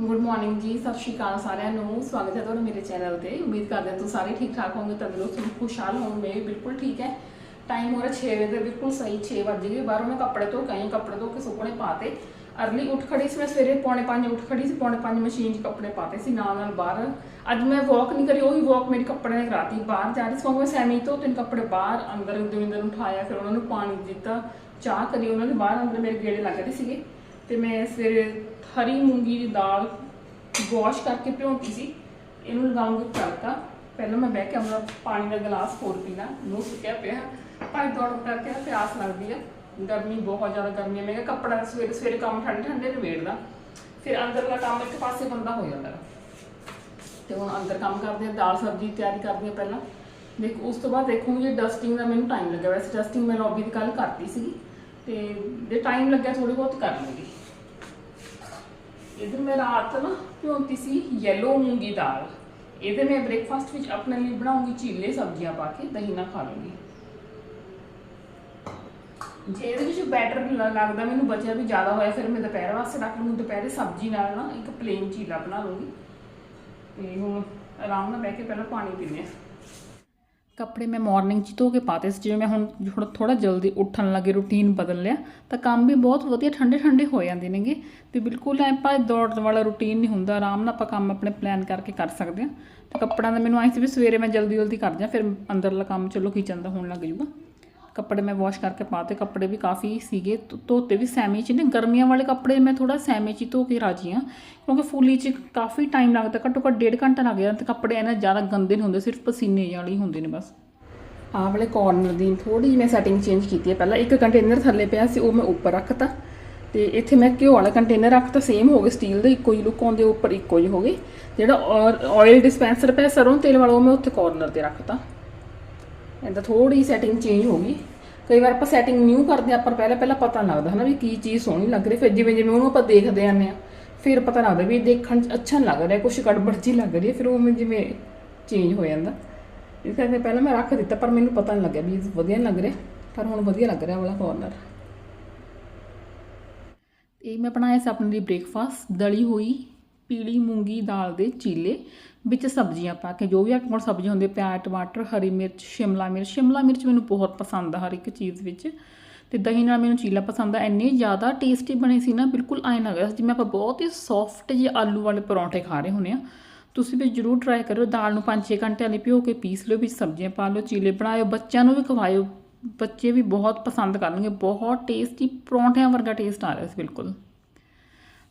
Good morning ਜੀ, ਸਤਿ ਸ਼੍ਰੀ ਅਕਾਲ ਸਾਰਿਆਂ ਨੂੰ। ਸਵਾਗਤ ਹੈ ਤੁਹਾਡਾ ਮੇਰੇ ਚੈਨਲ ਤੇ। ਉਮੀਦ ਕਰਦੇ ਹਾਂ ਤੁਸੀਂ ਸਾਰੇ ਠੀਕ ਠਾਕ ਹੋਵੋਗੇ, ਤੰਦਰੁਸਤ ਤੇ ਖੁਸ਼ਹਾਲ ਹੋਵੋਗੇ। ਮੈਂ ਬਿਲਕੁਲ ਠੀਕ ਹੈ। ਟਾਈਮ ਹੋ ਰਿਹਾ 6 ਵਜੇ ਤੇ ਬਿਲਕੁਲ ਸਹੀ 6 ਵਜ ਗਏ। ਬਾਹਰੋਂ ਮੈਂ ਕੱਪੜੇ ਧੋ ਕੇ ਆਈ ਕੱਪੜੇ ਧੋ ਕੇ ਸੁੱਕਣੇ ਪਾਤੇ। ਅਰਲੀ ਉੱਠ ਖੜੀ ਸੀ ਮੈਂ, ਸਵੇਰੇ ਪੌਣੇ 5 ਉੱਠ ਖੜੀ ਸੀ, ਪੌਣੇ 5 ਮਸ਼ੀਨ 'ਚ ਕੱਪੜੇ ਪਾਤੇ ਸੀ ਨਾਲ ਨਾਲ ਬਾਹਰ। ਅੱਜ ਮੈਂ ਵਾਕ ਨਹੀਂ ਕਰੀ, ਉਹੀ ਵਾਕ ਮੇਰੇ ਕੱਪੜੇ ਨੇ ਕਰਾਤੀ। ਬਾਹਰ ਜਾ ਰਹੀ ਸੀ ਕਿਉਂਕਿ ਮੈਂ ਸੈਮੀ ਤੋਂ ਤਿੰਨ ਕੱਪੜੇ ਬਾਹਰ, ਅੰਦਰ ਦਵਿੰਦਰ ਨੂੰ ਉਠਾਇਆ, ਫਿਰ ਉਹਨਾਂ ਨੂੰ ਪਾਣੀ ਦਿੱਤਾ, ਚਾਹ ਕਰੀ, ਉਹਨਾਂ ਦੇ ਬਾਹਰ ਅੰਦਰ ਮੇਰੇ ਗੇੜੇ ਲੱਗ ਰਹੇ ਸੀਗੇ। ਤੇ ਮੈਂ ਸਵੇਰੇ ਹਰੀ ਮੂੰਗੀ ਦੀ ਦਾਲ ਵਾਸ਼ ਕਰਕੇ ਭਿਉਂਤੀ ਸੀ, ਇਹਨੂੰ ਲਗਾਉਂਗੀ ਤੜਕਾ। ਪਹਿਲਾਂ ਮੈਂ ਬਹਿ ਕੇ ਆਪਣਾ ਪਾਣੀ ਦਾ ਗਲਾਸ ਹੋਰ ਪੀਣਾ, ਮੂੰਹ ਸੁੱਕਿਆ ਪਿਆ। ਭਾਈ ਦੌੜ ਕਰਕੇ ਨਾ ਪਿਆਸ ਲੱਗਦੀ ਆ, ਗਰਮੀ ਬਹੁਤ ਜ਼ਿਆਦਾ ਗਰਮੀ ਹੈ ਮੈਂ ਕਿਹਾ ਕੱਪੜਾ ਸਵੇਰੇ ਸਵੇਰੇ ਕੰਮ ਠੰਡੇ ਠੰਡੇ ਨਿਬੇੜਦਾ। ਫਿਰ ਅੰਦਰਲਾ ਕੰਮ ਇੱਕ ਪਾਸੇ ਬੰਦਾ ਹੋ ਜਾਂਦਾ ਗਾ। ਤੇ ਹੁਣ ਅੰਦਰ ਕੰਮ ਕਰਦੇ ਆ, ਦਾਲ ਸਬਜ਼ੀ ਤਿਆਰੀ ਕਰਦੀ ਆ ਪਹਿਲਾਂ। ਦੇਖ, ਉਸ ਤੋਂ ਬਾਅਦ ਦੇਖੂੰਗੀ ਜੇ ਡਸਟਿੰਗ ਦਾ ਮੈਨੂੰ ਟਾਈਮ ਲੱਗਿਆ ਵੈਸੇ ਡਸਟਿੰਗ ਮੈਂ ਲੌਬੀ ਦੀ ਕੱਲ ਕਰਤੀ ਸੀਗੀ। ਤੇ ਜੇ ਟਾਈਮ ਲੱਗਿਆ ਥੋੜੀ ਬਹੁਤ ਕਰ ਲੂੰਗੀ ਇਧਰ ਮੈਂ ਰਾਤ ਨਾ ਭਿਉਂਤੀ ਸੀ ਯੈਲੋ ਮੂੰਗੀ ਦਾਲ। ਇਹਦੇ ਮੈਂ ਬ੍ਰੇਕਫਾਸਟ ਵਿੱਚ ਆਪਣੇ ਲਈ ਬਣਾਉਂਗੀ ਚੀਲੇ ਸਬਜ਼ੀਆਂ ਪਾ ਕੇ, ਦਹੀਂ ਨਾਲ ਖਾ ਲੂੰਗੀ ਜੇ ਇਹਦੇ ਵਿੱਚ ਬੈਟਰ ਲੱਗਦਾ ਮੈਨੂੰ ਬਚਿਆ ਵੀ ਜ਼ਿਆਦਾ ਹੋਇਆ, ਫਿਰ ਮੈਂ ਦੁਪਹਿਰ ਵਾਸਤੇ ਰੱਖ ਲੂੰਗੀ ਦੁਪਹਿਰੇ ਸਬਜ਼ੀ ਨਾਲ ਨਾ ਇੱਕ ਪਲੇਨ ਚੀਲਾ ਬਣਾ ਲੂੰਗੀ ਤੇ ਹੁਣ ਆਰਾਮ ਨਾਲ ਬਹਿ ਕੇ ਪਹਿਲਾਂ ਪਾਣੀ ਪੀਂਦੇ ਹਾਂ। ਕੱਪੜੇ ਮੈਂ ਮਾਰਨਿੰਗ 'ਚ ਧੋ ਕੇ ਪਾਤੇ ਸੀ, ਜਿਵੇਂ ਮੈਂ ਹੁਣ ਥੋੜਾ ਥੋੜਾ ਜਲਦੀ ਉੱਠਣ ਲੱਗੇ ਰੂਟੀਨ ਬਦਲ ਲਿਆ, ਤਾਂ ਕੰਮ ਵੀ ਬਹੁਤ ਵਧੀਆ ਠੰਡੇ ਠੰਡੇ ਹੋ ਜਾਂਦੇ ਨੇਗੇ, ਤੇ ਬਿਲਕੁਲ ਐ ਪਾ ਦੌੜਨ ਵਾਲਾ ਰੂਟੀਨ ਨਹੀਂ ਹੁੰਦਾ, ਆਰਾਮ ਨਾਲ ਆਪਾਂ ਕੰਮ ਆਪਣੇ ਪਲਾਨ ਕਰਕੇ ਕਰ ਸਕਦੇ ਹਾਂ, ਤੇ ਕੱਪੜਿਆਂ ਦਾ ਮੈਨੂੰ ਆਈ ਸੀ ਵੀ ਸਵੇਰੇ ਮੈਂ ਜਲਦੀ ਜਲਦੀ ਕਰ ਜਾਂ, ਫਿਰ ਅੰਦਰਲਾ ਕੰਮ ਚਲੋ ਕਿਚਨ ਦਾ ਹੋਣ ਲੱਗ ਜੂਗਾ ਕੱਪੜੇ ਮੈਂ ਵਾਸ਼ ਕਰਕੇ ਪਾਤੇ ਕੱਪੜੇ ਵੀ ਕਾਫੀ ਸੀਗੇ, ਧੋ- ਧੋਤੇ ਵੀ ਸੈਮੀ ਚ ਨੇ, ਗਰਮੀਆਂ ਵਾਲੇ ਕੱਪੜੇ ਮੈਂ ਥੋੜਾ ਸੈਮੀ ਚ ਹੀ ਧੋ ਕੇ ਰਾਜੀ ਹਾਂ, ਕਿਉਂਕਿ ਫੁੱਲੀ ਚ ਕਾਫੀ ਟਾਈਮ ਲੱਗਦਾ, ਘੱਟੋ ਘੱਟ ਡੇਢ ਘੰਟਾ ਲੱਗ ਜਾਂਦਾ ਤੇ ਕੱਪੜੇ ਇਹਨਾਂ ਜ਼ਿਆਦਾ ਗੰਦੇ ਨਹੀਂ ਹੁੰਦੇ, ਸਿਰਫ ਪਸੀਨੇ ਵਾਲੇ ਹੀ ਹੁੰਦੇ ਨੇ ਬਸ। ਆਹ ਵਾਲੇ ਕਾਰਨਰ ਦੀ ਥੋੜੀ ਜਿਹੀ ਮੈਂ ਸੈਟਿੰਗ ਚੇਂਜ ਕੀਤੀ ਹੈ ਪਹਿਲਾਂ, ਇੱਕ ਕੰਟੇਨਰ ਥੱਲੇ ਪਿਆ ਸੀ, ਉਹ ਮੈਂ ਉੱਪਰ ਰੱਖਤਾ, ਤੇ ਇੱਥੇ ਮੈਂ ਘਿਓ ਵਾਲਾ ਕੰਟੇਨਰ ਰੱਖਤਾ ਸੇਮ ਹੋ ਗਏ ਸਟੀਲ ਦੇ, ਇੱਕੋ ਹੀ ਲੁੱਕ ਆਉਂਦੇ, ਉੱਪਰ ਇੱਕੋ ਹੀ ਹੋ ਗਏ, ਜਿਹੜਾ ਆਇਲ ਡਿਸਪੈਂਸਰ ਪਿਆ ਸਰੋਂ ਤੇਲ ਵਾਲਾ, ਉਹ ਮੈਂ ਉੱਥੇ ਕਾਰਨਰ ਤੇ ਰੱਖਤਾ। ਇਹਦਾ ਥੋੜੀ ਸੈਟਿੰਗ ਚੇਂਜ ਹੋ ਗਈ। ਕਈ ਵਾਰ ਆਪਾਂ ਸੈਟਿੰਗ ਨਿਊ ਕਰਦੇ ਹਾਂ, ਆਪਾਂ ਪਹਿਲਾਂ ਪਹਿਲਾਂ ਪਤਾ ਨੀ ਲੱਗਦਾ ਹਨਾ ਵੀ ਕੀ ਚੀਜ਼ ਸੋਹਣੀ ਲੱਗ ਰਹੀ ਫਿਰ ਜਿਵੇਂ ਜਿਵੇਂ ਉਹਨੂੰ ਆਪਾਂ ਦੇਖਦੇ ਆਨੇ ਆ ਫਿਰ ਪਤਾ ਲੱਗਦਾ ਵੀ ਇਹ ਦੇਖਣ 'ਚ ਅੱਛਾ ਨੀ ਲੱਗ ਰਿਹਾ, ਕੁਛ ਗੜਬੜ ਜੀ ਲੱਗ ਰਹੀ ਹੈ, ਫਿਰ ਉਹ ਜਿਵੇਂ ਚੇਂਜ ਹੋ ਜਾਂਦਾ। ਇਸ ਕਰਕੇ ਪਹਿਲਾਂ ਮੈਂ ਰੱਖ ਦਿੱਤਾ, ਪਰ ਮੈਨੂੰ ਪਤਾ ਨਹੀਂ ਲੱਗਿਆ ਵੀ ਵਧੀਆ ਨਹੀਂ ਲੱਗ ਰਿਹਾ, ਪਰ ਹੁਣ ਵਧੀਆ ਲੱਗ ਰਿਹਾ ਵਾਲਾ ਕੋਰਨਰ ਇਹ ਮੈਂ ਬਣਾਇਆ ਸੀ ਆਪਣੇ ਲਈ ਬ੍ਰੇਕਫਾਸਟ ਦਲੀ ਹੋਈ, ਪੀਲੀ ਮੂੰਗੀ ਦਾਲ ਦੇ ਚੀਲੇ। ਵਿੱਚ ਸਬਜ਼ੀਆਂ ਪਾ ਕੇ, ਜੋ ਵੀ ਆਪਾਂ ਕੋਲ ਸਬਜ਼ੀ ਹੁੰਦੀ, ਪਿਆਜ਼, ਟਮਾਟਰ, ਹਰੀ ਮਿਰਚ, ਸ਼ਿਮਲਾ ਮਿਰਚ ਸ਼ਿਮਲਾ ਮਿਰਚ ਮੈਨੂੰ ਬਹੁਤ ਪਸੰਦ ਆ ਹਰ ਇੱਕ ਚੀਜ਼ ਵਿੱਚ। ਤੇ ਦਹੀਂ ਨਾਲ ਮੈਨੂੰ ਚੀਲਾ ਪਸੰਦ ਆ, ਇੰਨੇ ਜ਼ਿਆਦਾ ਟੇਸਟੀ ਬਣੇ ਸੀ ਨਾ, ਬਿਲਕੁਲ ਐਂ ਲੱਗ ਰਿਹਾ ਸੀ ਜਿਵੇਂ ਆਪਾਂ ਬਹੁਤ ਹੀ ਸੌਫਟ ਜਿਹੇ ਆਲੂ ਵਾਲੇ ਪਰੌਂਠੇ ਖਾ ਰਹੇ ਹੁੰਦੇ ਆ। ਤੁਸੀਂ ਵੀ ਜਰੂਰ ਟਰਾਈ ਕਰਿਓ, ਦਾਲ ਨੂੰ 5-6 ਘੰਟਿਆਂ ਲਈ ਭਿਓ ਕੇ ਪੀਸ ਲਿਓ, ਵਿੱਚ ਸਬਜ਼ੀਆਂ ਪਾ ਲਓ, ਚੀਲੇ ਬਣਾਇਓ, ਬੱਚਿਆਂ ਨੂੰ ਵੀ ਖਵਾਇਓ, ਬੱਚੇ ਵੀ ਬਹੁਤ ਪਸੰਦ ਕਰਨਗੇ, ਬਹੁਤ ਟੇਸਟੀ ਪਰੌਂਠਿਆਂ ਵਰਗਾ ਟੇਸਟ ਆ ਰਿਹਾ ਸੀ, ਬਿਲਕੁਲ।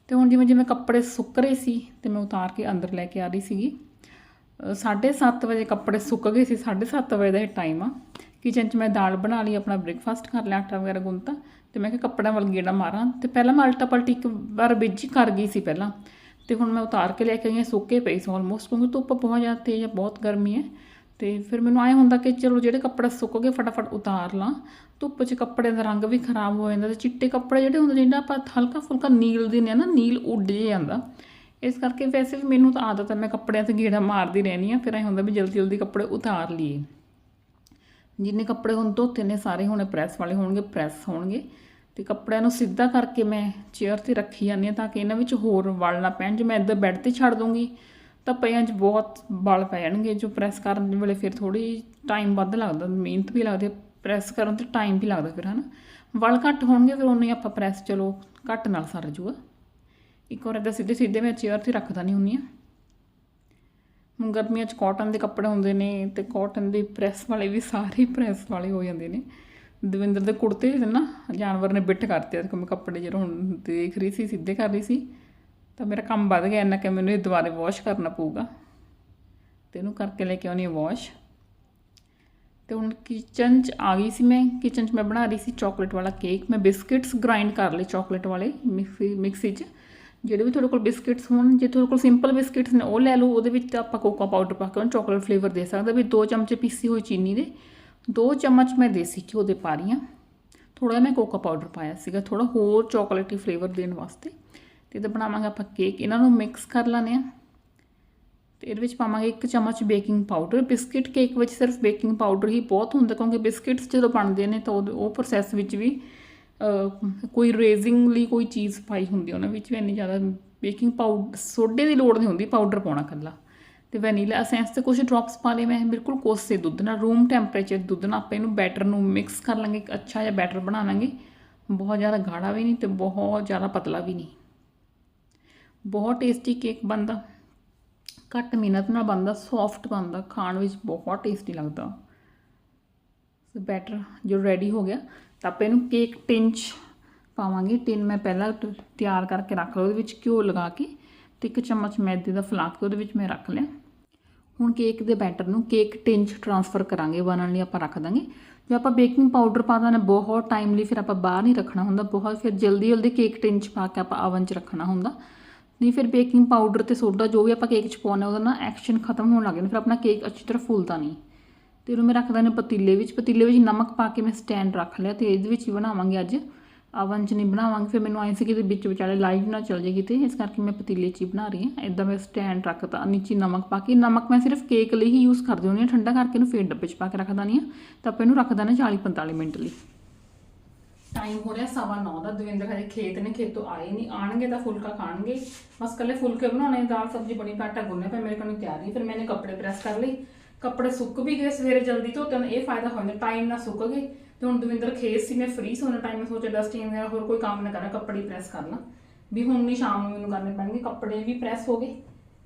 ਤੇ ਹੁਣ ਜਿਵੇਂ ਜਿਵੇਂ ਕੱਪੜੇ ਸੁੱਕ ਰਹੇ ਸੀ, ਤੇ ਮੈਂ ਉਤਾਰ ਕੇ ਅੰਦਰ ਲੈ ਕੇ ਆ ਰਹੀ ਸੀਗੀ। 7:30 ਵਜੇ ਕੱਪੜੇ ਸੁੱਕ ਗਏ ਸੀ 7:30 ਵਜੇ ਦਾ ਇਹ ਟਾਈਮ ਆ। ਕਿਚਨ 'ਚ ਮੈਂ ਦਾਲ ਬਣਾ ਲਈ, ਆਪਣਾ ਬ੍ਰੇਕਫਾਸਟ ਕਰ ਲਿਆ, ਆਟਾ ਵਗੈਰਾ ਗੁੰਨਤਾ ਤੇ ਮੈਂ ਕਿਹਾ ਕੱਪੜਿਆਂ ਵੱਲ ਗੇੜਾ ਮਾਰਾਂ। ਤੇ ਪਹਿਲਾਂ ਮੈਂ ਅਲਟਾ ਪਲਟੀ ਇੱਕ ਵਾਰ ਬਿੱਜੀ ਕਰ ਗਈ ਸੀ ਪਹਿਲਾਂ। ਤੇ ਹੁਣ ਮੈਂ ਉਤਾਰ ਕੇ ਲੈ ਕੇ ਆਈ ਹਾਂ, ਸੁੱਕੇ ਪਏ ਸੀ ਆਲਮੋਸਟ ਕਿਉਂਕਿ ਧੁੱਪ ਬਹੁਤ ਜ਼ਿਆਦਾ ਤੇਜ਼ ਆ, ਬਹੁਤ ਗਰਮੀ ਹੈ। ਤੇ ਫਿਰ ਮੈਨੂੰ ਆਏ ਹੁੰਦਾ ਕਿ ਚਲੋ ਜਿਹੜੇ ਕੱਪੜੇ ਸੁੱਕ ਗਏ, ਫਟਾਫਟ ਉਤਾਰ ਲਾਂ। ਧੁੱਪ 'ਚ ਕੱਪੜੇ ਦਾ ਰੰਗ ਵੀ ਖਰਾਬ ਹੋ ਜਾਂਦਾ ਤੇ ਚਿੱਟੇ ਕੱਪੜੇ ਜਿਹੜੇ ਹੁੰਦੇ, ਜਿੰਨਾ ਆਪਾਂ ਹਲਕਾ ਫੁਲਕਾ ਨੀਲ ਦੇ ਨੇ ਨਾ, ਨੀਲ ਉੱਡ ਜਾਂਦਾ। ਇਸ ਕਰਕੇ ਵੈਸੇ ਵੀ ਮੈਨੂੰ ਤਾਂ ਆਦਤ ਹੈ, ਮੈਂ ਕੱਪੜਿਆਂ ਤੇ ਗੇੜਾ ਮਾਰਦੀ ਰਹਿੰਦੀ ਆ ਫਿਰ ਐ ਹੁੰਦਾ ਵੀ ਜਲਦੀ ਜਲਦੀ ਕੱਪੜੇ ਉਤਾਰ ਲਈਏ। ਜਿੰਨੇ ਕੱਪੜੇ ਹੁਣ ਧੋਤੇ ਨੇ, ਸਾਰੇ ਹੁਣੇ ਪ੍ਰੈਸ ਵਾਲੇ ਹੋਣਗੇ, ਪ੍ਰੈਸ ਹੋਣਗੇ। ਤੇ ਕੱਪੜਿਆਂ ਨੂੰ ਸਿੱਧਾ ਕਰਕੇ ਮੈਂ ਚੇਅਰ ਤੇ ਰੱਖੀ ਜਾਂਦੀ ਹਾਂ ਤਾਂ ਕਿ ਇਹਨਾਂ ਵਿੱਚ ਹੋਰ ਵਲ ਨਾ ਪੈਣ। ਜੇ ਮੈਂ ਇੱਧਰ ਬੈੱਡ ਤੇ ਛੱਡ ਦੂੰਗੀ ਤਾਂ ਪਈਆਂ 'ਚ ਬਹੁਤ ਵਲ ਪੈ ਜਾਣਗੇ ਜੋ ਪ੍ਰੈਸ ਕਰਨ ਵੇਲੇ ਫਿਰ ਥੋੜੀ ਟਾਈਮ ਵੱਧ ਲੱਗਦਾ, ਮਿਹਨਤ ਵੀ ਲੱਗਦੀ ਪ੍ਰੈਸ ਕਰਨ ਤੇ ਟਾਈਮ ਵੀ ਲੱਗਦਾ ਫਿਰ, ਹਨਾ? ਵਲ ਘੱਟ ਹੋਣਗੇ, ਫਿਰ ਉਹਨੇ ਆਪਾਂ ਪ੍ਰੈਸ ਚਲੋ ਘੱਟ ਨਾਲ ਸਰ ਜੂਗਾ। ਇੱਕ ਵਾਰ ਇੱਦਾਂ ਸਿੱਧੇ ਸਿੱਧੇ ਮੈਂ ਚੇਅਰ ਤੇ ਰੱਖਦਾ ਨਹੀਂ ਹੁੰਦੀ ਆ। ਹੁਣ ਗਰਮੀਆਂ 'ਚ ਕਾਟਨ ਦੇ ਕੱਪੜੇ ਹੁੰਦੇ ਨੇ ਤੇ ਕਾਟਨ ਦੇ ਪ੍ਰੈਸ ਵਾਲੇ ਵੀ ਸਾਰੇ ਪ੍ਰੈਸ ਵਾਲੇ ਹੋ ਜਾਂਦੇ ਨੇ। ਦਵਿੰਦਰ ਦੇ ਕੁੜਤੇ ਨਾ, ਜਾਨਵਰ ਨੇ ਬਿੱਟ ਕਰਤੇ ਤੇ ਮੈਂ ਕੱਪੜੇ ਜਿਹੜੇ ਹੁਣ ਦੇਖ ਰਹੀ ਸੀ, ਸਿੱਧੇ ਕਰ ਰਹੀ ਸੀ, ਤਾਂ ਮੇਰਾ ਕੰਮ ਵੱਧ ਗਿਆ ਇੰਨਾ ਕਿ ਮੈਨੂੰ ਇਹ ਦੁਬਾਰੇ ਵਾਸ਼ ਕਰਨਾ ਪਊਗਾ। ਤੇ ਇਹਨੂੰ ਕਰਕੇ ਲੈ ਕੇ ਆਉਣੀ ਵਾਸ਼ ਤੇ ਹੁਣ ਕਿਚਨ 'ਚ ਆ ਗਈ ਸੀ ਮੈਂ ਕਿਚਨ 'ਚ ਮੈਂ ਬਣਾ ਰਹੀ ਸੀ ਚਾਕਲੇਟ ਵਾਲਾ ਕੇਕ ਮੈਂ ਬਿਸਕਿਟਸ ਗ੍ਰਾਈਂਡ ਕਰ ਲਏ ਚਾਕਲੇਟ ਵਾਲੇ ਮਿਕਸੀ ਮਿਕਸੀ 'ਚ। ਜਿਹੜੇ ਵੀ ਤੁਹਾਡੇ ਕੋਲ ਬਿਸਕਿਟਸ ਹੋਣ, ਜੇ ਤੁਹਾਡੇ ਕੋਲ ਸਿੰਪਲ ਬਿਸਕਿਟਸ ਨੇ, ਉਹ ਲੈ ਲਓ, ਉਹਦੇ ਵਿੱਚ ਤਾਂ ਆਪਾਂ ਕੋਕਾ ਪਾਊਡਰ ਪਾ ਕੇ ਉਹਨੂੰ ਚਾਕਲੇਟ ਫਲੇਵਰ ਦੇ ਸਕਦੇ ਵੀ 2 ਚਮਚੇ ਪੀਸੀ ਹੋਈ ਚੀਨੀ ਦੇ 2 ਚਮਚ ਮੈਂ ਦੇਸੀ ਘਿਓ ਦੇ ਪਾ ਰਹੀ ਹਾਂ। ਥੋੜਾ ਮੈਂ ਕੋਕਾ ਪਾਊਡਰ ਪਾਇਆ ਸੀਗਾ ਥੋੜਾ ਹੋਰ ਚਾਕਲੇਟੀ ਫਲੇਵਰ ਦੇਣ ਵਾਸਤੇ। ਤੇ ਇਹਦਾ ਬਣਾਵਾਂਗੇ ਆਪਾਂ ਕੇਕ ਇਹਨਾਂ ਨੂੰ ਮਿਕਸ ਕਰ ਲਾਣੇ ਆ ਤੇ ਇਹਦੇ ਵਿੱਚ ਪਾਵਾਂਗੇ 1 ਚਮਚ ਬੇਕਿੰਗ ਪਾਊਡਰ ਬਿਸਕਿਟ ਕੇਕ ਵਿੱਚ ਸਿਰਫ ਬੇਕਿੰਗ ਪਾਊਡਰ ਹੀ ਬਹੁਤ ਹੁੰਦਾ, ਕਿਉਂਕਿ ਬਿਸਕਿਟਸ ਜਦੋਂ ਬਣਦੇ ਨੇ ਤਾਂ ਉਹ ਉਹ ਪ੍ਰੋਸੈਸ ਵਿੱਚ ਵੀ ਕੋਈ ਰੇਜ਼ਿੰਗ ਲਈ ਕੋਈ ਚੀਜ਼ ਪਾਈ ਹੁੰਦੀ ਉਹਨਾਂ ਵਿੱਚ ਵੀ ਇੰਨੀ ਜ਼ਿਆਦਾ ਬੇਕਿੰਗ ਪਾਊਡਰ ਸੋਡੇ ਦੀ ਲੋੜ ਨਹੀਂ ਹੁੰਦੀ ਪਾਊਡਰ ਪਾਉਣਾ ਕੱਲਾ ਤੇ ਵੈਨੀਲਾ ਐਸੈਂਸ ਤੇ ਕੁਝ ਡ੍ਰੌਪਸ ਪਾ ਲਏ, ਮੈਂ ਬਿਲਕੁਲ ਕੋਸੇ ਦੁੱਧ ਨਾਲ ਰੂਮ ਟੈਂਪਰੇਚਰ ਦੁੱਧ ਨਾਲ ਆਪਾਂ ਇਹਨੂੰ ਬੈਟਰ ਨੂੰ ਮਿਕਸ ਕਰ ਲਾਂਗੇ, ਇੱਕ ਅੱਛਾ ਜਿਹਾ ਬੈਟਰ ਬਣਾ ਲਾਂਗੇ। ਬਹੁਤ ਜ਼ਿਆਦਾ ਗਾੜਾ ਵੀ ਨਹੀਂ ਤੇ ਬਹੁਤ ਜ਼ਿਆਦਾ ਪਤਲਾ ਵੀ ਨਹੀਂ। ਬਹੁਤ ਟੇਸਟੀ ਕੇਕ ਬਣਦਾ। ਘੱਟ ਮਿਹਨਤ ਨਾਲ ਬਣਦਾ ਸੌਫਟ ਬਣਦਾ, ਖਾਣ ਵਿੱਚ ਬਹੁਤ ਟੇਸਟੀ ਲੱਗਦਾ। ਬੈਟਰ ਜੋ ਰੈਡੀ ਹੋ ਗਿਆ, ਤਾਂ ਆਪਾਂ ਇਹਨੂੰ ਕੇਕ ਟਿਨ 'ਚ ਪਾਵਾਂਗੇ। ਟਿਨ ਮੈਂ ਪਹਿਲਾਂ ਤਿਆਰ ਕਰਕੇ ਰੱਖ ਲਿਆ, ਉਹਦੇ ਵਿੱਚ ਘਿਓ ਲਗਾ ਕੇ ਤੇ ਇੱਕ ਚਮਚ ਮੈਦੇ ਦਾ ਫਲਾ ਕੇ ਉਹਦੇ ਵਿੱਚ ਮੈਂ ਰੱਖ ਲਿਆ। ਹੁਣ ਕੇਕ ਦੇ ਬੈਟਰ ਨੂੰ ਕੇਕ ਟਿਨ 'ਚ ਟਰਾਂਸਫਰ ਕਰਾਂਗੇ, ਬਣਨ ਲਈ ਆਪਾਂ ਰੱਖ ਦਾਂਗੇ। ਜੇ ਆਪਾਂ ਬੇਕਿੰਗ ਪਾਊਡਰ ਪਾ ਦਾਂ ਬਹੁਤ ਟਾਈਮ ਲਈ ਫਿਰ ਆਪਾਂ ਬਾਹਰ ਨਹੀਂ ਰੱਖਣਾ ਹੁੰਦਾ, ਬਹੁਤ ਫਿਰ ਜਲਦੀ ਜਲਦੀ ਕੇਕ ਟਿਨ 'ਚ ਪਾ ਕੇ ਆਪਾਂ ਓਵਨ 'ਚ ਰੱਖਣਾ ਹੁੰਦਾ। ਨਹੀਂ ਫਿਰ ਬੇਕਿੰਗ ਪਾਊਡਰ ਤੇ ਸੋਡਾ ਜੋ ਵੀ ਆਪਾਂ ਕੇਕ 'ਚ ਪਾਉਣਾ ਉਹਦਾ ਨਾ ਐਕਸ਼ਨ ਖਤਮ ਹੋਣ ਲੱਗ ਜਾਂਦਾ, ਫਿਰ ਆਪਣਾ ਕੇਕ ਅੱਛੀ ਤਰ੍ਹਾਂ ਫੁੱਲਦਾ ਨਹੀਂ। ਤੇ ਉਹਨੂੰ ਮੈਂ ਰੱਖਦਾ ਨੇ ਪਤੀਲੇ ਵਿੱਚ ਪਤੀਲੇ ਵਿੱਚ ਨਮਕ ਪਾ ਕੇ ਮੈਂ ਸਟੈਂਡ ਰੱਖ ਲਿਆ ਤੇ ਇਹਦੇ ਵਿੱਚ ਹੀ ਬਣਾਵਾਂਗੇ ਅੱਜ। ਅਵਨ 'ਚ ਨਹੀਂ ਬਣਾਵਾਂਗੇ, ਫਿਰ ਮੈਨੂੰ ਆਏ ਸੀ ਕਿ ਇਹਦੇ ਵਿੱਚ ਵਿਚਾਲੇ ਲਾਈਟ ਨਾ ਚਲ ਜਾਏਗੀ ਤੇ ਇਸ ਕਰਕੇ ਮੈਂ ਪਤੀਲੇ 'ਚ ਹੀ ਬਣਾ ਰਹੀ ਹਾਂ। ਇਦਾਂ ਮੈਂ ਸਟੈਂਡ ਰੱਖਤਾ, ਨੀਚੇ ਨਮਕ ਪਾ ਕੇ। ਨਮਕ ਮੈਂ ਸਿਰਫ ਕੇਕ ਲਈ ਹੀ ਯੂਜ਼ ਕਰਦੀ ਹੁੰਦੀ ਹਾਂ, ਠੰਡਾ ਕਰਕੇ ਇਹਨੂੰ ਫੇਰ ਡੱਬੇ 'ਚ ਪਾ ਕੇ ਰੱਖ ਦਿੰਦੀ ਹਾਂ। ਤਾਂ ਆਪਾਂ ਇਹਨੂੰ ਰੱਖਦਾ ਨਾ 40 45 ਮਿੰਟ ਲਈ। ਟਾਈਮ ਹੋ ਰਿਹਾ ਸਵਾ ਨੌ ਦਾ, ਦਵਿੰਦਰ ਹਜੇ ਖੇਤ ਨੇ, ਖੇਤੋਂ ਆਏ ਨਹੀਂ। ਆਣਗੇ ਤਾਂ ਫੁਲਕਾ ਖਾਣਗੇ। ਬਸ ਕੱਲੇ ਫੁਲਕੇ ਬਣਾਉਣੇ, ਦਾਲ ਸਬਜ਼ੀ ਬਣੀ ਪਾਟਾ ਗੁੰਨੇ ਪਏ ਮੇਰੇ ਕੋਲ ਤਿਆਰੀ, ਫਿਰ ਮੈंने ਕੱਪੜੇ ਪ੍ਰੈਸ ਕਰ ਲਈ ਕੱਪੜੇ ਸੁੱਕ ਵੀ ਗਏ ਸਵੇਰੇ ਜਲਦੀ ਧੋਤੇ ਨੇ ਇਹ ਫਾਇਦਾ ਹੋ ਜਾਂਦਾ ਟਾਈਮ ਨਾਲ ਸੁੱਕ ਗਏ। ਤੇ ਹੁਣ ਦਵਿੰਦਰ ਖੇਸ ਸੀ, ਮੈਂ ਫ੍ਰੀ ਸੀ ਟਾਈਮ ਮੈਂ ਸੋਚਿਆ ਡਸਟਿੰਗ ਵਗੈਰਾ ਹੋਰ ਕੋਈ ਕੰਮ ਨਾ ਕਰਾਂ, ਕੱਪੜੇ ਪ੍ਰੈਸ ਕਰਨਾ ਵੀ ਹੁਣ ਨਹੀਂ ਸ਼ਾਮ ਨੂੰ ਮੈਨੂੰ ਕਰਨੇ ਪੈਣਗੇ, ਕੱਪੜੇ ਵੀ ਪ੍ਰੈਸ ਹੋ ਗਏ।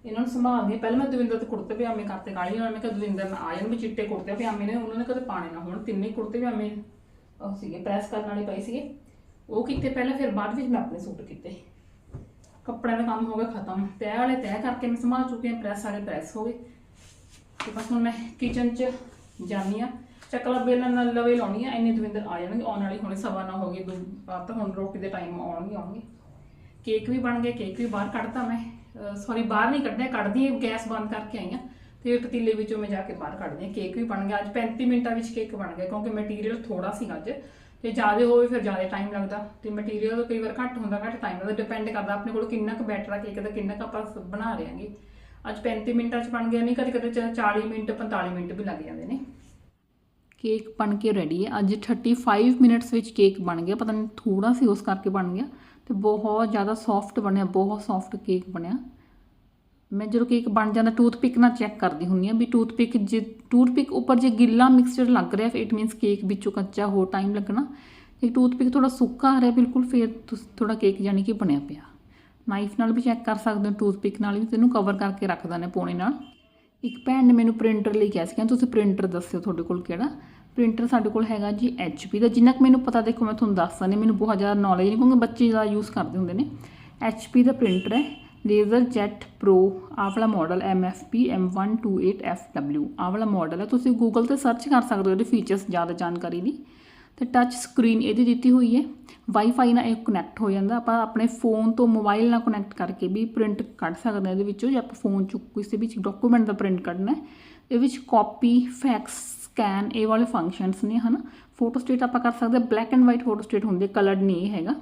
ਇਹਨਾਂ ਨੂੰ ਸੰਭਾਲਦੀ ਹਾਂ। ਪਹਿਲਾਂ ਮੈਂ ਦਵਿੰਦਰ ਤੇ ਕੁੜਤੇ ਪਜਾਮੇ ਕਰਤੇ ਗਾਲੀ ਉਹਨਾਂ ਨੇ ਕਿਹਾ ਦਵਿੰਦਰ ਨਾਲ ਆ ਜਾਣ ਵੀ ਚਿੱਟੇ ਕੁੜਤੇ ਪਜਾਮੇ ਨੇ, ਉਹਨਾਂ ਨੇ ਕਦੇ ਪਾਣੇ ਨਾ ਹੋਣ, ਤਿੰਨੇ ਕੁੜਤੇ ਪਜਾਮੇ ਉਹ ਸੀਗੇ ਪ੍ਰੈਸ ਕਰਨ ਵਾਲੇ ਪਏ ਸੀਗੇ। ਉਹ ਕੀਤੇ ਪਹਿਲਾਂ, ਫਿਰ ਬਾਅਦ ਵਿੱਚ ਮੈਂ ਆਪਣੇ ਸੂਟ ਕੀਤੇ। ਕੱਪੜਿਆਂ ਦਾ ਕੰਮ ਹੋ ਗਿਆ ਖਤਮ। ਤੈਅ ਵਾਲੇ ਤੈਅ ਕਰਕੇ ਮੈਂ ਸੰਭਾਲ ਚੁੱਕੀ ਹਾਂ ਪ੍ਰੈਸ ਵਾਲੇ ਪ੍ਰੈਸ ਹੋ ਗਏ। ਤੇ ਬਸ ਹੁਣ ਮੈਂ ਕਿਚਨ 'ਚ ਜਾਨੀ ਆ ਚੱਕਲਾ ਬੇਲਣ ਨਾਲ ਲਵੇ ਲਾਉਣੀ ਆ, ਇੰਨੇ ਦਵਿੰਦਰ ਆ ਜਾਣਗੇ, ਆਉਣ ਵਾਲੀ ਹੁਣੇ ਸਵਾ ਨਾ ਹੋ ਗਈ ਦੋ ਬਾਅਦ ਤਾਂ ਹੁਣ ਰੋਟੀ ਦੇ ਟਾਈਮ ਆਉਣਗੇ ਆਉਣਗੇ। ਕੇਕ ਵੀ ਬਣ ਗਿਆ ਕੇਕ ਵੀ ਬਾਹਰ ਕੱਢਤਾ ਮੈਂ। ਸੌਰੀ ਬਾਹਰ ਨਹੀਂ ਕੱਢਿਆ, ਕੱਢਦੀ ਗੈਸ ਬੰਦ ਕਰਕੇ ਆਈ ਆ ਤੇ ਪਤੀਲੇ ਵਿੱਚੋਂ ਮੈਂ ਜਾ ਕੇ ਬਾਹਰ ਕੱਢਦੀ ਹਾਂ। ਕੇਕ ਵੀ ਬਣ ਗਿਆ, ਅੱਜ 35 ਮਿੰਟਾਂ ਵਿੱਚ ਕੇਕ ਬਣ ਗਿਆ, ਕਿਉਂਕਿ ਮਟੀਰੀਅਲ ਥੋੜਾ ਸੀ ਅੱਜ। ਤੇ ਜ਼ਿਆਦਾ ਹੋਵੇ ਫਿਰ ਜ਼ਿਆਦਾ ਟਾਈਮ ਲੱਗਦਾ। ਤੇ ਮਟੀਰੀਅਲ ਕਈ ਵਾਰ ਘੱਟ ਹੁੰਦਾ, ਘੱਟ ਟਾਈਮ ਲੱਗਦਾ। ਡਿਪੈਂਡ ਕਰਦਾ ਆਪਣੇ ਕੋਲ ਕਿੰਨਾ ਕੁ ਬੈਟਰ ਆ ਕੇਕ ਦਾ, ਕਿੰਨਾ ਕੁ ਆਪਾਂ ਸ- ਬਣਾ ਰਹੇ ਹਾਂਗੇ। ਅੱਜ 35 ਮਿੰਟਾਂ 'ਚ ਬਣ ਗਿਆ, ਨਹੀਂ ਕਦੇ ਕਦੇ 40 ਮਿੰਟ 45 ਮਿੰਟ ਵੀ ਲੱਗ ਜਾਂਦੇ ਨੇ। ਕੇਕ ਬਣ ਕੇ ਰੈਡੀ ਹੈ। ਅੱਜ 35 ਮਿੰਟਸ ਵਿੱਚ ਕੇਕ ਬਣ ਗਿਆ। ਪਤਾ ਨਹੀਂ ਥੋੜਾ ਸੀ ਉਸ ਕਰਕੇ ਬਣ ਗਿਆ ਤੇ ਬਹੁਤ ਜ਼ਿਆਦਾ ਸੌਫਟ ਬਣਿਆ, ਬਹੁਤ ਸੌਫਟ ਕੇਕ ਬਣਿਆ। ਮੈਂ ਜਦੋਂ ਕੇਕ ਬਣ ਜਾਂਦਾ ਟੂਥਪਿਕ ਨਾਲ ਚੈੱਕ ਕਰਦੀ ਹੁੰਦੀ ਆ ਵੀ ਟੂਥਪਿਕ ਜੇ ਟੂਥਪਿਕ ਉੱਪਰ ਜੇ ਗਿੱਲਾ ਮਿਕਸਚਰ ਲੱਗ ਰਿਹਾ, ਫਿਰ ਇਟ ਮੀਨਸ ਕੇਕ ਵਿੱਚੋਂ ਕੱਚਾ ਹੋਰ ਟਾਈਮ ਲੱਗਣਾ। ਜੇ ਟੂਥਪਿਕ ਥੋੜਾ ਸੁੱਕਾ ਆ ਰਿਹਾ, ਬਿਲਕੁਲ ਫਿਰ ਥੋੜਾ ਕੇਕ ਜਾਨੀ ਕਿ ਬਣਿਆ ਪਿਆ। ਨਾਈਫ ਨਾਲ ਵੀ ਚੈੱਕ ਕਰ ਸਕਦੇ ਹੋ ਟੂਥਪਿਕ ਨਾਲ ਵੀ, ਤੈਨੂੰ ਕਵਰ ਕਰਕੇ ਰੱਖਦਾ ਨੇ ਪੋਣੇ ਨਾਲ। ਇੱਕ ਭੈਣ ਨੇ ਮੈਨੂੰ ਪ੍ਰਿੰਟਰ ਲਈ ਕਿਹਾ ਸੀ ਕਿ ਤੁਸੀਂ ਪ੍ਰਿੰਟਰ ਦੱਸਿਓ ਤੁਹਾਡੇ ਕੋਲ ਕਿਹੜਾ? ਪ੍ਰਿੰਟਰ ਸਾਡੇ ਕੋਲ ਹੈਗਾ ਜੀ HP ਦਾ, ਜਿੰਨਾ ਕੁ ਮੈਨੂੰ ਪਤਾ, ਦੇਖੋ ਮੈਂ ਤੁਹਾਨੂੰ ਦੱਸ ਦਿੰਦੀ ਮੈਨੂੰ ਬਹੁਤ ਜ਼ਿਆਦਾ ਨੌਲੇਜ ਨਹੀਂ ਕਿਉਂਕਿ ਬੱਚੇ ਜ਼ਿਆਦਾ ਯੂਜ਼ ਕਰਦੇ ਹੁੰਦੇ ਨੇ। HP ਦਾ ਪ੍ਰਿੰਟਰ ਹੈ ਲੇਜ਼ਰ ਜੈਟ ਪ੍ਰੋ ਆਹ ਵਾਲਾ ਮਾਡਲ MFP M128FW ਆਹ ਵਾਲਾ ਮਾਡਲ ਹੈ। ਤੁਸੀਂ ਗੂਗਲ ਤੇ ਸਰਚ ਕਰ ਸਕਦੇ ਹੋ, ਇਹਦੇ ਫੀਚਰਸ ਜ਼ਿਆਦਾ ਜਾਣਕਾਰੀ ਲਈ ਤੇ ਟੱਚ ਸਕਰੀਨ ਇਹਦੀ ਦਿੱਤੀ ਹੋਈ ਹੈ। ਵਾਈਫਾਈ ਨਾਲ ਇਹ ਕਨੈਕਟ ਹੋ ਜਾਂਦਾ। ਆਪਾਂ ਆਪਣੇ ਫੋਨ ਤੋਂ ਮੋਬਾਈਲ ਨਾਲ ਕਨੈਕਟ ਕਰਕੇ ਵੀ ਪ੍ਰਿੰਟ ਕੱਢ ਸਕਦੇ ਹਾਂ ਇਹਦੇ ਵਿੱਚੋਂ। ਜੇ ਆਪਾਂ ਫੋਨ 'ਚ ਕਿਸੇ ਵੀ ਡਾਕੂਮੈਂਟ ਦਾ ਪ੍ਰਿੰਟ ਕੱਢਣਾ ਹੈ ਇਹ ਵਿੱਚ ਕਾਪੀ ਫੈਕਸ ਸਕੈਨ ਇਹ ਵਾਲੇ ਫੰਕਸ਼ਨਸ ਨੇ, ਹਨਾ? ਫੋਟੋ ਸਟੇਟ ਆਪਾਂ ਕਰ ਸਕਦੇ ਹਾਂ। Black and white photo state ਹੁੰਦੀ ਕਲਰਡ ਨਹੀਂ ਇਹ ਹੈਗਾ।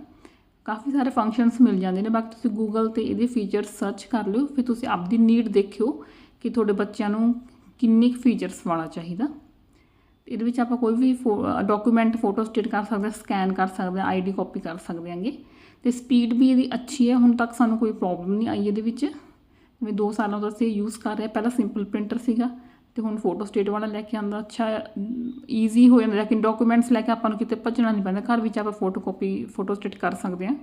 ਕਾਫੀ ਸਾਰੇ ਫੰਕਸ਼ਨਸ ਮਿਲ ਜਾਂਦੇ ਨੇ। ਬਾਕੀ ਤੁਸੀਂ ਗੂਗਲ ਤੇ ਇਹਦੇ ਫੀਚਰਸ ਸਰਚ ਕਰ ਲਿਓ। ਫਿਰ ਤੁਸੀਂ ਆਪਦੀ ਨੀਡ ਦੇਖਿਓ ਕਿ ਤੁਹਾਡੇ ਬੱਚਿਆਂ ਨੂੰ ਕਿੰਨੇ ਫੀਚਰਸ ਵਾਲਾ ਚਾਹੀਦਾ। ਇਹਦੇ ਵਿੱਚ ਆਪਾਂ ਕੋਈ ਵੀ ਡਾਕੂਮੈਂਟ ਫੋਟੋ ਸਟੇਟ ਕਰ ਸਕਦੇ ਹਾਂ ਸਕੈਨ ਕਰ ਸਕਦੇ ਹਾਂ ਆਈਡੀ ਕਾਪੀ ਕਰ ਸਕਦੇ ਹਾਂਗੇ ਤੇ ਸਪੀਡ ਵੀ ਇਹਦੀ ਅੱਛੀ ਹੈ, ਹੁਣ ਤੱਕ ਸਾਨੂੰ ਕੋਈ ਪ੍ਰੋਬਲਮ ਨਹੀਂ ਆਈ ਇਹਦੇ ਵਿੱਚ। ਜਿਵੇਂ 2 ਸਾਲਾਂ ਤੋਂ ਅਸੀਂ ਯੂਜ਼ ਕਰ ਰਹੇ ਪਹਿਲਾਂ ਸਿੰਪਲ ਪ੍ਰਿੰਟਰ ਸੀਗਾ, ਤੇ ਹੁਣ ਫੋਟੋ ਸਟੇਟ ਵਾਲਾ ਲੈ ਕੇ ਆਂਦਾ ਅੱਛਾ ਈਜ਼ੀ ਹੋ ਜਾਂਦਾ। ਲੇਕਿਨ ਡਾਕੂਮੈਂਟਸ ਲੈ ਕੇ ਆਪਾਂ ਨੂੰ ਕਿਤੇ ਭੱਜਣਾ ਨਹੀਂ ਪੈਂਦਾ। ਘਰ ਵਿੱਚ ਆਪਾਂ ਫੋਟੋ ਕਾਪੀ ਫੋਟੋ ਸਟੇਟ ਕਰ ਸਕਦੇ ਹਾਂ।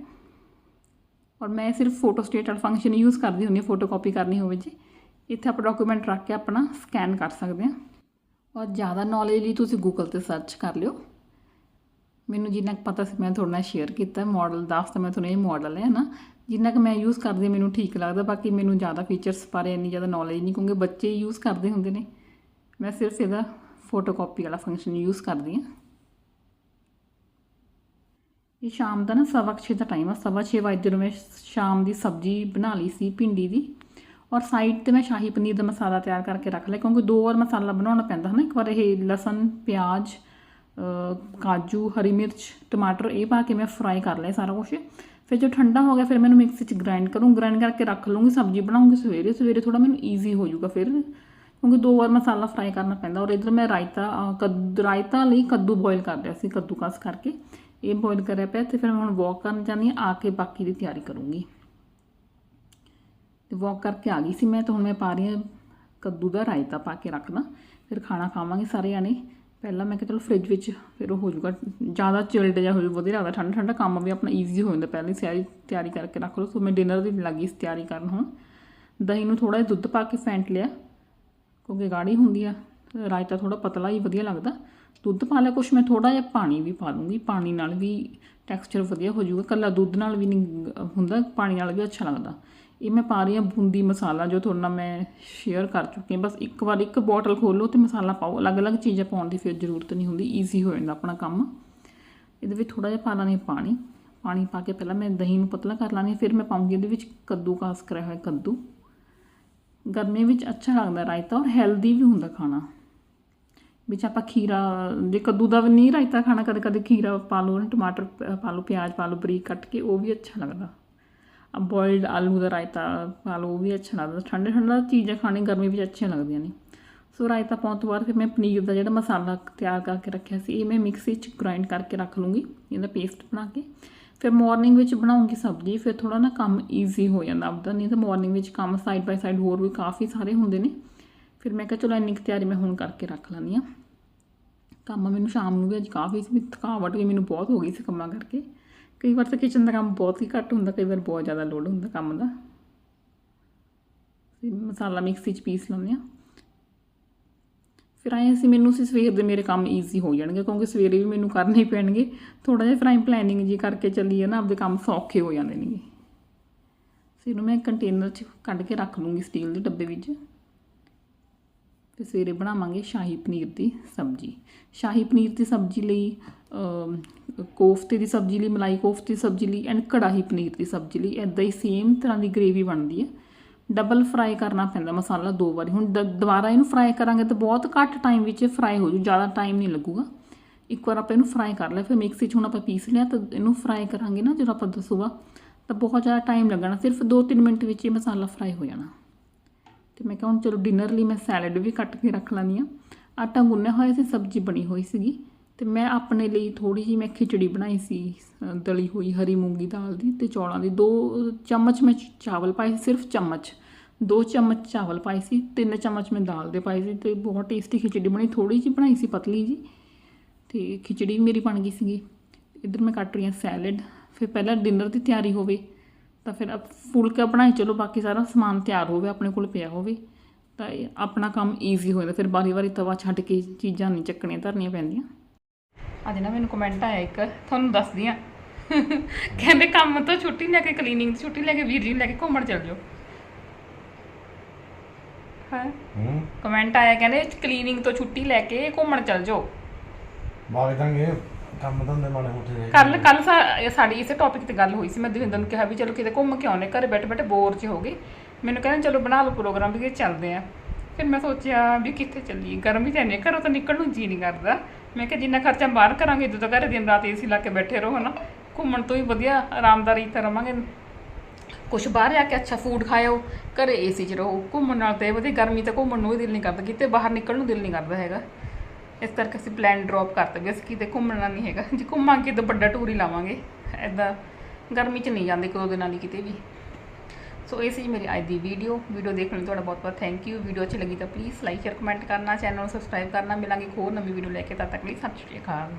ਔਰ ਮੈਂ ਸਿਰਫ ਫੋਟੋ ਸਟੇਟ ਵਾਲਾ ਫੰਕਸ਼ਨ ਯੂਜ਼ ਕਰਦੀ ਹੁੰਦੀ ਹਾਂ ਫੋਟੋ ਕਾਪੀ ਕਰਨੀ ਹੋਵੇ ਜੀ। ਇੱਥੇ ਆਪਾਂ ਡਾਕੂਮੈਂਟ ਰੱਖ ਕੇ ਆਪਣਾ ਸਕੈਨ ਕਰ ਸਕਦੇ ਹਾਂ। ਔਰ ਜ਼ਿਆਦਾ ਨੌਲੇਜ ਲਈ ਤੁਸੀਂ ਗੂਗਲ ਤੇ ਸਰਚ ਕਰ ਲਿਓ। ਮੈਨੂੰ ਜਿੰਨਾ ਕੁ ਪਤਾ ਸੀ ਮੈਂ ਤੁਹਾਡੇ ਨਾਲ ਸ਼ੇਅਰ ਕੀਤਾ ਮਾਡਲ ਤਾਂ ਮੈਂ ਤੁਹਾਨੂੰ ਇਹ ਮਾਡਲ ਹੈ ਨਾ ਜਿੰਨਾ ਕੁ ਮੈਂ ਯੂਜ਼ ਕਰਦੀ ਹਾਂ, ਮੈਨੂੰ ਠੀਕ ਲੱਗਦਾ, ਬਾਕੀ ਮੈਨੂੰ ਜ਼ਿਆਦਾ ਫੀਚਰਸ ਬਾਰੇ ਇੰਨੀ ਜ਼ਿਆਦਾ ਨੌਲੇਜ ਨਹੀਂ, ਕਿਉਂਕਿ ਬੱਚੇ ਯੂਜ਼ ਕਰਦੇ ਹੁੰਦੇ ਨੇ। ਮੈਂ ਸਿਰਫ ਇਹਦਾ ਫੋਟੋ ਕਾਪੀ ਵਾਲਾ ਫੰਕਸ਼ਨ ਯੂਜ਼ ਕਰਦੀ ਹਾਂ। ਇਹ ਸ਼ਾਮ ਦਾ ਨਾ ਸਵਾ ਕੁ ਛੇ ਦਾ ਟਾਈਮ ਆ, ਸਵਾ ਛੇ ਵਜੇ ਜਦੋਂ ਮੈਂ ਸ਼ਾਮ ਦੀ ਸਬਜ਼ੀ ਬਣਾ ਲਈ ਸੀ, ਭਿੰਡੀ ਦੀ ਔਰ ਸਾਈਡ ਤੇ ਮੈਂ ਸ਼ਾਹੀ ਪਨੀਰ ਦਾ ਮਸਾਲਾ ਤਿਆਰ ਕਰਕੇ ਰੱਖ ਲਿਆ ਕਿਉਂਕਿ ਦੋ ਵਾਰ ਮਸਾਲਾ ਬਣਾਉਣਾ ਪੈਂਦਾ ਹੈ ਨਾ ਇੱਕ ਵਾਰ ਇਹ ਲਸਣ ਪਿਆਜ਼ ਕਾਜੂ ਹਰੀ ਮਿਰਚ ਟਮਾਟਰ ਇਹ ਪਾ ਕੇ ਮੈਂ ਫਰਾਈ ਕਰ ਲਿਆ ਸਾਰਾ ਕੁਝ ਫਿਰ ਜੋ ਠੰਡਾ ਹੋ ਗਿਆ ਫਿਰ ਮੈਨੂੰ ਮਿਕਸੀ 'ਚ ਗ੍ਰਾਈਂਡ ਕਰੂੰ ਗ੍ਰਾਈਂਡ ਕਰਕੇ ਰੱਖ ਲੂੰਗੀ ਸਬਜ਼ੀ ਬਣਾਉਂਗੀ ਸਵੇਰੇ ਸਵੇਰੇ ਥੋੜਾ ਮੈਨੂੰ ਈਜ਼ੀ ਹੋ ਜਾਊਗਾ ਫਿਰ ਕਿਉਂਕਿ ਦੋ ਵਾਰ ਮਸਾਲਾ ਫਰਾਈ ਕਰਨਾ ਪੈਂਦਾ। ਔਰ ਇਧਰ ਮੈਂ ਰਾਇਤਾ ਅ, ਕੱਦ ਰਾਇਤਾ ਲਈ ਕੱਦੂ ਬੋਇਲ ਕਰ ਰਿਹਾ ਸੀ ਕੱਦੂ ਕੱਦੂਕਸ ਕਰਕੇ। ਇਹ ਬੋਇਲ ਕਰਿਆ ਪਿਆ ਤੇ ਫਿਰ ਮੈਂ ਹੁਣ ਵਾਕ ਕਰਨ ਜਾਂਦੀ ਹਾਂ ਆ ਕੇ ਬਾਕੀ ਦੀ ਤਿਆਰੀ ਕਰੂੰਗੀ। ਤੇ ਵਾਕ ਕਰਕੇ ਆ ਗਈ ਸੀ ਮੈਂ ਤਾਂ ਹੁਣ ਮੈਂ ਪਾ ਰਹੀ ਹਾਂ ਕੱਦੂ ਦਾ ਰਾਇਤਾ ਪਾ ਕੇ ਰੱਖਦਾ ਫਿਰ ਖਾਣਾ ਖਾਵਾਂਗੇ ਸਾਰੇ ਜਾਣੇ। ਪਹਿਲਾਂ ਮੈਂ ਕਿਹਾ ਚਲੋ ਫ੍ਰਿਜ ਵਿੱਚ ਫਿਰ ਉਹ ਹੋ ਜਾਊਗਾ ਜ਼ਿਆਦਾ ਚਿਲਡ ਜਿਹਾ ਹੋ ਜਾਊ ਵਧੀਆ ਲੱਗਦਾ ਠੰਡਾ ਠੰਡਾ ਕੰਮ ਵੀ ਆਪਣਾ ਈਜ਼ੀ ਹੋ ਜਾਂਦਾ। ਪਹਿਲਾਂ ਹੀ ਸਾਰੀ ਤਿਆਰੀ ਕਰਕੇ ਰੱਖ ਲਓ। ਸੋ ਮੈਂ ਡਿਨਰ ਦੀ ਲੱਗੀ ਸੀ ਤਿਆਰੀ ਕਰਨ ਹੁਣ। ਦਹੀਂ ਨੂੰ ਥੋੜਾ ਜਿਹਾ ਦੁੱਧ ਪਾ ਕੇ ਫੈਂਟ ਲਿਆ। ਕਿਉਂਕਿ ਗਾੜੀ ਹੁੰਦੀ ਆ, ਰਾਇਤਾ ਥੋੜਾ ਪਤਲਾ ਹੀ ਵਧੀਆ ਲੱਗਦਾ। ਦੁੱਧ ਪਾ ਲਿਆ ਕੁਛ, ਮੈਂ ਥੋੜਾ ਜਿਹਾ ਪਾਣੀ ਵੀ ਪਾ ਦੂੰਗੀ। ਪਾਣੀ ਨਾਲ ਵੀ ਟੈਕਸਚਰ ਵਧੀਆ ਹੋ ਜਾਊਗਾ ਕੱਲਾ ਦੁੱਧ ਨਾਲ ਵੀ ਨਹੀਂ ਹੁੰਦਾ, ਪਾਣੀ ਨਾਲ ਵੀ ਅੱਛਾ ਲੱਗਦਾ। ਇਹ ਮੈਂ ਪਾ ਰਹੀ ਹਾਂ ਬੂੰਦੀ ਮਸਾਲਾ ਜੋ ਤੁਹਾਡੇ ਨਾਲ ਮੈਂ ਸ਼ੇਅਰ ਕਰ ਚੁੱਕੀ ਹਾਂ। ਬਸ ਇੱਕ ਵਾਰ ਇੱਕ ਬੋਟਲ ਖੋਲੋ ਤੇ ਮਸਾਲਾ ਪਾਓ। ਅਲੱਗ-ਅਲੱਗ ਚੀਜ਼ਾਂ ਪਾਉਣ ਦੀ ਫਿਰ ਜ਼ਰੂਰਤ ਨਹੀਂ ਹੁੰਦੀ। ਈਜ਼ੀ ਹੋ ਜਾਂਦਾ ਆਪਣਾ ਕੰਮ। ਇਹਦੇ ਵਿੱਚ ਥੋੜਾ ਜਿਹਾ ਪਾ ਲਾਂਗੇ ਪਾਣੀ। ਪਾਣੀ ਪਾ ਕੇ ਪਹਿਲਾਂ ਮੈਂ ਦਹੀਂ ਨੂੰ ਪਤਲਾ ਕਰ ਲਾਂਗੀ ਫਿਰ ਮੈਂ ਪਾਉਂਗੀ ਇਹਦੇ ਵਿੱਚ ਕੱਦੂ ਕਾਸ ਕਰਿਆ ਹੋਇਆ ਕੱਦੂ। ਗਰਮੀ ਵਿੱਚ ਅੱਛਾ ਲੱਗਦਾ ਰਾਇਤਾ ਔਰ ਹੈਲਦੀ ਵੀ ਹੁੰਦਾ ਖਾਣਾ। ਵਿੱਚ ਆਪਾਂ ਖੀਰਾ, ਜੇ ਕੱਦੂ ਦਾ ਵੀ ਨਹੀਂ ਰਾਇਤਾ ਖਾਣਾ ਕਦੇ ਕਦੇ ਖੀਰਾ ਪਾ ਲਓ ਨਾ ਟਮਾਟਰ ਪ- ਪਾ ਲਓ, ਪਿਆਜ਼ ਪਾ ਲਓ, ਬਰੀਕ ਕੱਟ ਕੇ, ਉਹ ਵੀ ਅੱਛਾ ਲੱਗਦਾ। ਬੋਇਲਡ ਆਲੂ ਦਾ ਰਾਇਤਾ ਪਾ ਲਓ, ਉਹ ਵੀ ਅੱਛਾ ਲੱਗਦਾ। ਠੰਡੇ ਠੰਡਾ ਚੀਜ਼ਾਂ ਖਾਣੇ ਗਰਮੀ ਵਿੱਚ ਅੱਛੀਆਂ ਲੱਗਦੀਆਂ ਨੇ। ਸੋ ਰਾਇਤਾ ਪਾਉਣ ਤੋਂ ਬਾਅਦ ਫਿਰ ਮੈਂ ਪਨੀਰ ਦਾ ਜਿਹੜਾ ਮਸਾਲਾ ਤਿਆਰ ਕਰਕੇ ਰੱਖਿਆ ਸੀ, ਇਹ ਮੈਂ ਮਿਕਸੀ 'ਚ ਗ੍ਰਾਈਂਡ ਕਰਕੇ ਰੱਖ ਲੂੰਗੀ, ਇਹਦਾ ਪੇਸਟ ਬਣਾ ਕੇ। ਫਿਰ ਮਾਰਨਿੰਗ ਵਿੱਚ ਬਣਾਉਂਗੀ ਸਬਜ਼ੀ, ਫਿਰ ਥੋੜਾ ਨਾ ਕੰਮ ਈਜ਼ੀ ਹੋ ਜਾਂਦਾ ਆਪਦਾ, ਨਹੀਂ ਤਾਂ ਮਾਰਨਿੰਗ ਵਿੱਚ ਕੰਮ ਸਾਈਡ ਬਾਈ ਸਾਈਡ ਹੋਰ ਵੀ ਕਾਫੀ ਸਾਰੇ ਹੁੰਦੇ ਨੇ। ਫਿਰ ਮੈਂ ਕਿਹਾ ਚਲੋ ਇੰਨੀ ਕੁ ਤਿਆਰੀ ਮੈਂ ਹੁਣ ਕਰਕੇ ਰੱਖ ਲੈਂਦੀ ਹਾਂ। ਕੰਮ ਮੈਨੂੰ ਸ਼ਾਮ ਨੂੰ ਵੀ ਅੱਜ ਕਾਫੀ ਸੀ ਵੀ ਥਕਾਵਟ ਵੀ ਮੈਨੂੰ ਬਹੁਤ ਹੋ ਗਈ ਸੀ ਕੰਮਾਂ ਕਰਕੇ। ਕਈ ਵਾਰ ਤਾਂ ਕਿਚਨ ਦਾ ਕੰਮ ਬਹੁਤ ਹੀ ਘੱਟ ਹੁੰਦਾ, ਕਈ ਵਾਰ ਬਹੁਤ ਜ਼ਿਆਦਾ ਲੋਡ ਹੁੰਦਾ ਕੰਮ ਦਾ। ਮਸਾਲਾ ਮਿਕਸੀ 'ਚ ਪੀਸ ਲੈਂਦੇ ਹਾਂ। ਫਿਰ ਆਏ ਅਸੀਂ ਮੈਨੂੰ ਸੀ ਸਵੇਰ ਦੇ ਮੇਰੇ ਕੰਮ ਈਜ਼ੀ ਹੋ ਜਾਣਗੇ, ਕਿਉਂਕਿ ਸਵੇਰੇ ਵੀ ਮੈਨੂੰ ਕਰਨੇ ਹੀ ਪੈਣਗੇ। ਥੋੜਾ ਜਿਹਾ ਫਿਰ ਆਈ ਪਲੈਨਿੰਗ ਜੀ ਕਰਕੇ ਚੱਲੀਏ ਨਾ, ਆਪਦੇ ਕੰਮ ਸੌਖੇ ਹੋ ਜਾਂਦੇ ਨੇਗੇ। ਫਿਰ ਇਹਨੂੰ ਮੈਂ ਕੰਟੇਨਰ 'ਚ ਕੱਢ ਕੇ ਰੱਖ ਲੂੰਗੀ ਸਟੀਲ ਦੇ ਡੱਬੇ ਵਿੱਚ। ਤੇ ਸਵੇਰੇ ਬਣਾਵਾਂਗੇ ਸ਼ਾਹੀ ਪਨੀਰ ਦੀ ਸਬਜ਼ੀ। ਸ਼ਾਹੀ ਪਨੀਰ ਦੀ ਸਬਜ਼ੀ ਲਈ ਕੋਫਤੇ ਦੀ ਸਬਜ਼ੀ ਲਈ, ਮਲਾਈ ਕੋਫਤੇ ਦੀ ਸਬਜ਼ੀ ਲਈ ਐਂਡ ਕੜਾਹੀ ਪਨੀਰ ਦੀ ਸਬਜ਼ੀ ਲਈ ਐਦਾਂ ਹੀ ਸੇਮ ਤਰ੍ਹਾਂ ਦੀ ਗ੍ਰੇਵੀ ਬਣਦੀ ਹੈ। ਡਬਲ ਫਰਾਈ ਕਰਨਾ ਪੈਂਦਾ ਮਸਾਲਾ ਦੋ ਵਾਰੀ। ਹੁਣ ਦ- ਦੁਬਾਰਾ ਇਹਨੂੰ ਫਰਾਈ ਕਰਾਂਗੇ ਤਾਂ ਬਹੁਤ ਘੱਟ ਟਾਈਮ ਵਿੱਚ ਫਰਾਈ ਹੋ ਜੂ, ਜ਼ਿਆਦਾ ਟਾਈਮ ਨਹੀਂ ਲੱਗੂਗਾ। ਇੱਕ ਵਾਰ ਆਪਾਂ ਇਹਨੂੰ ਫਰਾਈ ਕਰ ਲਿਆ, ਫਿਰ ਮਿਕਸੀ 'ਚ ਹੁਣ ਆਪਾਂ ਪੀਸ ਲਿਆ ਤਾਂ ਇਹਨੂੰ ਫਰਾਈ ਕਰਾਂਗੇ ਨਾ, ਜਦੋਂ ਆਪਾਂ ਦੱਸੂਗਾ, ਤਾਂ ਬਹੁਤ ਜ਼ਿਆਦਾ ਟਾਈਮ ਲੱਗਣਾ। ਸਿਰਫ 2-3 ਮਿੰਟ ਵਿੱਚ ਇਹ ਮਸਾਲਾ ਫਰਾਈ ਹੋ ਜਾਣਾ। ਤੇ ਮੈਂ ਕਿਹਾ ਹੁਣ ਚਲੋ ਡਿਨਰ ਲਈ ਮੈਂ ਸੈਲਡ ਵੀ ਕੱਟ ਕੇ ਰੱਖ ਲੈਂਦੀ ਹਾਂ। ਆਟਾ ਗੁੰਨਿਆ ਹੋਇਆ ਸੀ, ਸਬਜ਼ੀ ਬਣੀ ਹੋਈ ਸੀਗੀ। ਤੇ ਮੈਂ ਆਪਣੇ ਲਈ ਥੋੜੀ ਜਿਹੀ ਮੈਂ ਖਿਚੜੀ ਬਣਾਈ ਸੀ ਦਲੀ ਹੋਈ ਹਰੀ ਮੂੰਗੀ ਦਾਲ ਦੀ ਤੇ ਚੌਲਾਂ ਦੀ। ਦੋ ਚਮਚ ਮੈਂ ਚਾਵਲ ਪਾਏ ਸਿਰਫ ਚਮਚ। ਦੋ ਚਮਚ ਚਾਵਲ ਪਾਏ ਸੀ, ਤਿੰਨ ਚਮਚ ਮੈਂ ਦਾਲ ਦੇ ਪਾਏ ਸੀ ਤੇ ਬਹੁਤ ਟੇਸਟੀ ਖਿਚੜੀ ਬਣੀ ਥੋੜੀ ਜਿਹੀ ਬਣਾਈ ਸੀ ਪਤਲੀ ਜੀ ਤੇ ਖਿਚੜੀ ਮੇਰੀ ਬਣ ਗਈ ਸੀਗੀ। ਇੱਧਰ ਮੈਂ ਕੱਟ ਰਹੀ ਹਾਂ ਸੈਲਡ, ਫਿਰ ਪਹਿਲਾਂ ਡਿਨਰ ਦੀ ਤਿਆਰੀ ਹੋਵੇ ਤਾਂ ਫਿਰ ਅਪ- ਫੁਲਕਾ ਬਣਾਈ ਚਲੋ ਬਾਕੀ ਸਾਰਾ ਸਮਾਨ ਤਿਆਰ ਹੋਵੇ, ਆਪਣੇ ਕੋਲ ਪਿਆ ਹੋਵੇ ਤਾਂ ਇਹ ਆਪਣਾ ਕੰਮ ਈਜ਼ੀ ਹੋ ਜਾਂਦਾ, ਫਿਰ ਵਾਰੀ ਵਾਰੀ ਤਵਾ ਛੱਡ ਕੇ ਚੀਜ਼ਾਂ ਨਹੀਂ ਚੱਕਣੀਆਂ, ਧਰਨੀਆਂ ਪੈਂਦੀਆਂ। ਅੱਜ ਨਾ ਮੈਨੂੰ ਕਮੈਂਟ ਆਇਆ ਇੱਕ ਤੁਹਾਨੂੰ ਦੱਸਦੀ ਆ ਕਹਿੰਦੇ ਕੰਮ ਤੋਂ ਛੁੱਟੀ ਲੈ ਕੇ ਕਲੀਨਿੰਗ ਦੀ ਛੁੱਟੀ ਲੈ ਕੇ ਵੀਰ ਜੀ ਨੂੰ ਲੈ ਕੇ ਘੁੰਮਣ ਚੱਲ ਜਾਓ। ਹਾਂ? ਹੂੰ। ਕਮੈਂਟ ਆਇਆ ਕਹਿੰਦੇ ਕਲੀਨਿੰਗ ਤੋਂ ਛੁੱਟੀ ਲੈ ਕੇ ਘੁੰਮਣ ਚੱਲ ਜਾਓ। ਬਾਗ ਦਾਂਗੇ ਕੰਮ ਧੰਦੇ ਮਾੜੇ ਮੋਟੇ ਕੱਲ ਕੱਲ ਸਾਡੀ ਇਸੇ ਟੌਪਿਕ ਤੇ ਗੱਲ ਹੋਈ ਸੀ ਮੈਂ ਦਵਿੰਦਰ ਨੂੰ ਕਿਹਾ ਵੀ ਚਲੋ ਕਿਤੇ ਘੁੰਮ ਕੇ ਆਉਨੇ ਘਰੇ ਬੈਠੇ ਬੈਠੇ ਬੋਰ ਜਿਹੇ ਹੋ ਗਏ। ਮੈਨੂੰ ਕਹਿੰਦੇ ਚਲੋ ਬਣਾ ਲਓ ਪ੍ਰੋਗਰਾਮ ਵੀ ਚੱਲਦੇ ਆ ਫਿਰ ਮੈਂ ਸੋਚਿਆ ਵੀ ਕਿੱਥੇ ਚੱਲੀਏ ਗਰਮੀ ਤਾਂ ਇੰਨੀ ਘਰੋਂ ਤਾਂ ਨਿਕਲਣ ਨੂੰ ਜੀ ਨਹੀਂ ਕਰਦਾ। ਮੈਂ ਕਿਹਾ ਜਿੰਨਾ ਖਰਚਾ ਬਾਹਰ ਕਰਾਂਗੇ, ਜਦੋਂ ਘਰੇ ਦਿਨ ਰਾਤ ਏਸੀ ਲਾ ਕੇ ਬੈਠੇ ਰਹੋ, ਹਨਾ? ਘੁੰਮਣ ਤੋਂ ਹੀ ਵਧੀਆ, ਆਰਾਮਦਾਰੀ ਤੇ ਰਵਾਂਗੇ। ਕੁਛ ਬਾਹਰ ਜਾ ਕੇ ਅੱਛਾ ਫੂਡ ਖਾਇਓ, ਘਰੇ ਏਸੀ 'ਚ ਰਹੋ। ਘੁੰਮਣ ਨਾਲ ਤੇ ਵਧੀਆ, ਗਰਮੀ ਤਾਂ ਘੁੰਮਣ ਨੂੰ ਵੀ ਦਿਲ ਨਹੀਂ ਕਰਦਾ, ਕਿਤੇ ਬਾਹਰ ਨਿਕਲਣ ਨੂੰ ਦਿਲ ਨਹੀਂ ਕਰਦਾ ਹੈਗਾ। ਇਸ ਕਰਕੇ ਅਸੀਂ ਪਲਾਨ ਡ੍ਰੌਪ ਕਰਤਾ ਵੀ ਅਸੀਂ ਕਿਤੇ ਘੁੰਮਣਾ ਨਹੀਂ ਹੈਗਾ। ਜੇ ਘੁੰਮਾਂਗੇ, ਤਾਂ ਵੱਡਾ ਟੂਰ ਹੀ ਲਾਵਾਂਗੇ। ਐਦਾਂ ਗਰਮੀ 'ਚ ਨਹੀਂ ਜਾਂਦੇ ਕਦੋਂ ਦਿਨਾਂ ਲਈ ਕਿਤੇ ਵੀ। ਸੋ ਇਹ ਸੀ ਮੇਰੀ ਅੱਜ ਦੀ ਵੀਡੀਓ ਵੀਡੀਓ ਦੇਖਣ ਲਈ ਤੁਹਾਡਾ ਬਹੁਤ ਬਹੁਤ ਥੈਂਕ ਯੂ ਵੀਡੀਓ ਅੱਛੀ ਲੱਗੀ ਤਾਂ ਪਲੀਜ਼ ਲਾਈਕ ਸ਼ੇਅਰ ਕਮੈਂਟ ਕਰਨਾ ਚੈਨਲ ਨੂੰ ਸਬਸਕ੍ਰਾਈਬ ਕਰਨਾ। ਮਿਲਾਂਗੇ ਹੋਰ ਨਵੀਂ ਵੀਡੀਓ ਲੈ ਕੇ। ਤਦ ਤੱਕ ਲਈ ਸਤਿ ਸ਼੍ਰੀ ਅਕਾਲ।